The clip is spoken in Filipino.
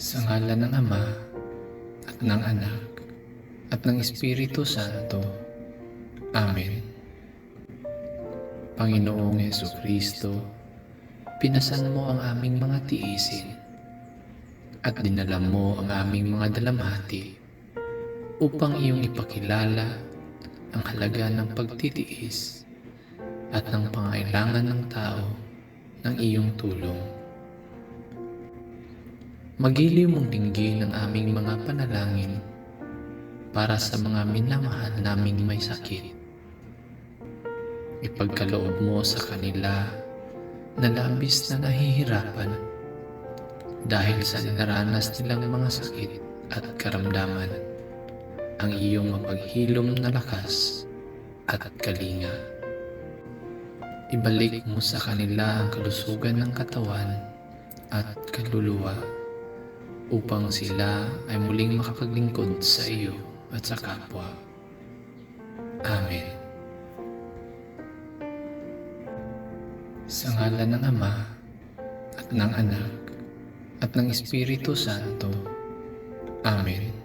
Sa ngalan ng Ama at ng Anak at ng Espiritu Santo. Amen. Panginoong Yesu Kristo, pinasan mo ang aming mga tiisin at dinala mo ang aming mga dalamhati upang iyong ipakilala ang halaga ng pagtitiis at ng pangailangan ng tao ng iyong tulong. Magiliw mong dinggin ang aming mga panalangin para sa mga minamahal naming may sakit. Ipagkaloob mo sa kanila na labis na nahihirapan dahil sa naranas nilang mga sakit at karamdaman ang iyong mapaghilom na lakas at kalinga. Ibalik mo sa kanila ang kalusugan ng katawan at kaluluwa upang sila ay muling makapaglingkod sa iyo at sa kapwa. Amen. Sa ngalan ng Ama at ng Anak at ng Espiritu Santo. Amen.